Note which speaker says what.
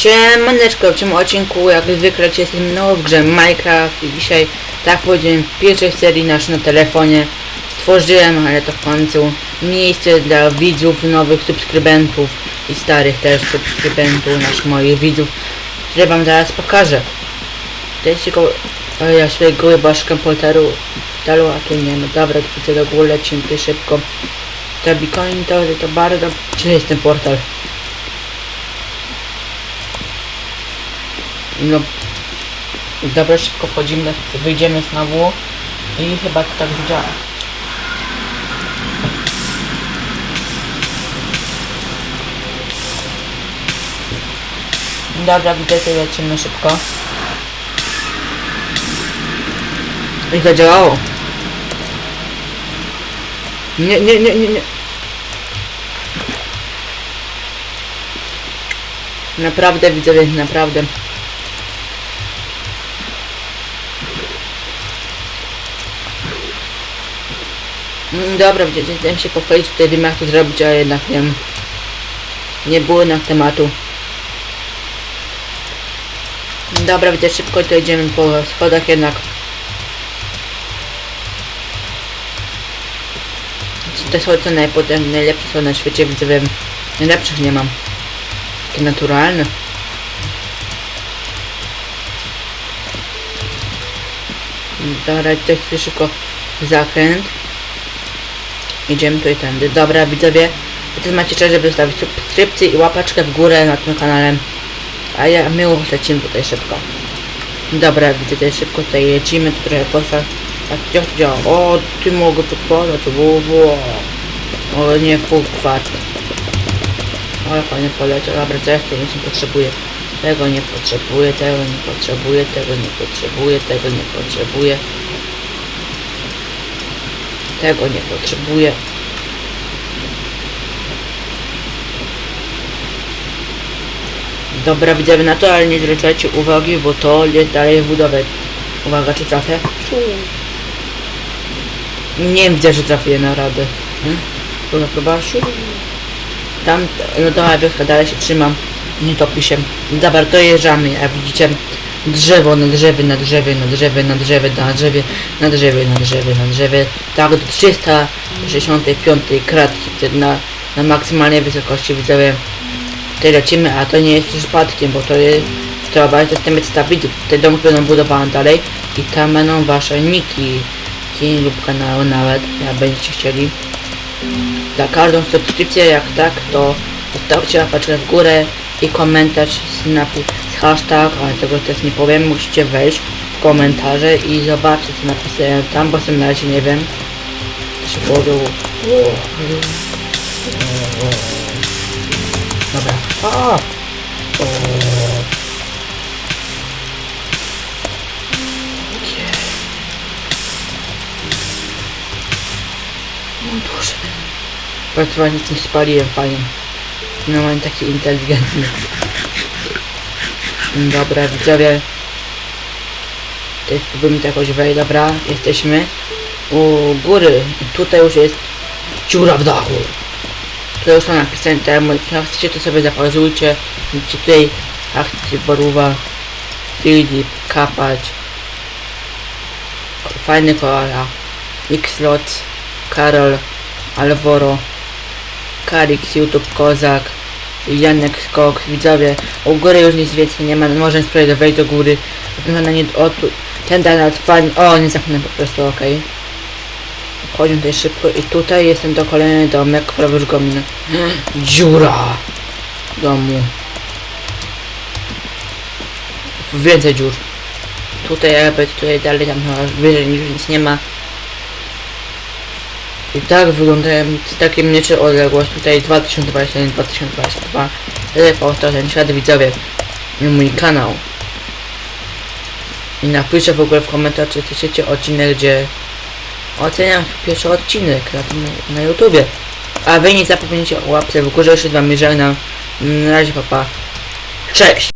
Speaker 1: Siemaneczko, w tym odcinku jak zwykle jestem znowu w grze Minecraft i dzisiaj, tak powiedziałem, w pierwszej serii nasz na telefonie stworzyłem, ale to w końcu, miejsce dla widzów, nowych subskrybentów i starych też subskrybentów, naszych moich widzów, które wam zaraz pokażę. To jest tylko, ja swojego łybaszkę portalu, portalu, a tu nie, no dobra, to do góry lecimy szybko. To Bitcoin to, to bardzo, gdzie jest ten portal? No, dobra, szybko wchodzimy, wyjdziemy znowu i chyba to tak zadziała. Dobra, widzę, lecimy szybko. I zadziałało. Nie, nie, nie, nie, nie. Naprawdę widzowie, naprawdę. Dobra, widzicie, chciałem się pochwalić, tutaj wiem jak to zrobić, ale jednak wiem. Nie było na tematu. Dobra, widzę, szybko to idziemy po schodach jednak. Te schody są najpotem, najlepsze są na świecie, widzę, najlepszych nie mam. Takie naturalne. Dobra, tutaj chcę szybko zakręt. Idziemy tutaj tędy. Dobra, widzowie. Teraz macie czas, żeby zostawić subskrypcję i łapaczkę w górę na tym kanale. A ja my lecimy tutaj szybko. Dobra, widzę tutaj szybko tutaj lecimy, tu trochę potrwa. Tak, to działa? O, ty mogę podpadać, wo, wo. O nie, full kwart. Ale fajnie poleciał. Dobra, co ja tutaj nie potrzebuję. Tego nie potrzebuję, tego nie potrzebuję, tego nie potrzebuję, tego nie potrzebuję. Tego nie potrzebuję. Dobra, widzowie na to, ale nie zwracajcie uwagi, bo to jest dalej w budowę. Uwaga, czy trafię? Nie wiem, widzę, że trafię na radę. Hmm? Próba. Tam, no dobra, wioska, dalej się trzymam. Nie topi się. Dobra, dojeżdżamy, jak widzicie. Drzewo na drzewie, na drzewie, na drzewie, na drzewie, na drzewie, na drzewie, na drzewie, na drzewie. Tak do 365 kratki, na, na maksymalnej wysokości widzowie. Tutaj lecimy, a to nie jest przypadkiem, bo to jest to jest temat stabilów. Te domki będą budowane dalej i tam będą wasze niki lub kanały nawet, jak będziecie chcieli. Za każdą subskrypcję, jak tak, to zostawcie łapeczkę w górę i komentarz z, napi- z hashtag, ale tego też nie powiem, musicie wejść w komentarze i zobaczyć co napisałem tam, bo sam na razie nie wiem. Się położył. Dobra. A! Pracowanie nic nie spaliłem, fajnie. No mam taki inteligentny. Dobra, widzowie. Spróbujmy to jakoś wejść, dobra. Jesteśmy u góry. Tutaj już jest dziura w dachu. Tutaj już są napisane temu, jak chcecie to sobie zapauzujcie. Widzicie tutaj akcję Boruwa, Filip, Kapać, Fajny Koala, Xlot, Karol, Alvoro, Karix, YouTube, Kozak, Janek Skok, widzowie, u góry już nic więcej nie ma, możemy spróbować wejść do góry, wygląda nie, o tu, ten da fajny, o nie zamknę po prostu, okej. Wchodzimy tutaj szybko i tutaj jest ten to kolejny domek, prawie już go minę. Dziura! Domu. Więcej dziur. Tutaj jakby tutaj dalej tam no, wyżej niż nic nie ma. I tak wyglądają z takiej mniejszej odległość. Tutaj 2021, 2022. Tyle powstał ten świat widzowie. Mój kanał. I napiszę w ogóle w komentarzu, czy chcecie odcinek, gdzie oceniam pierwszy odcinek na, tym, na YouTubie. A wy nie zapomnijcie o łapce w górze, jeszcze z wami żegnam. Na razie papa. Cześć!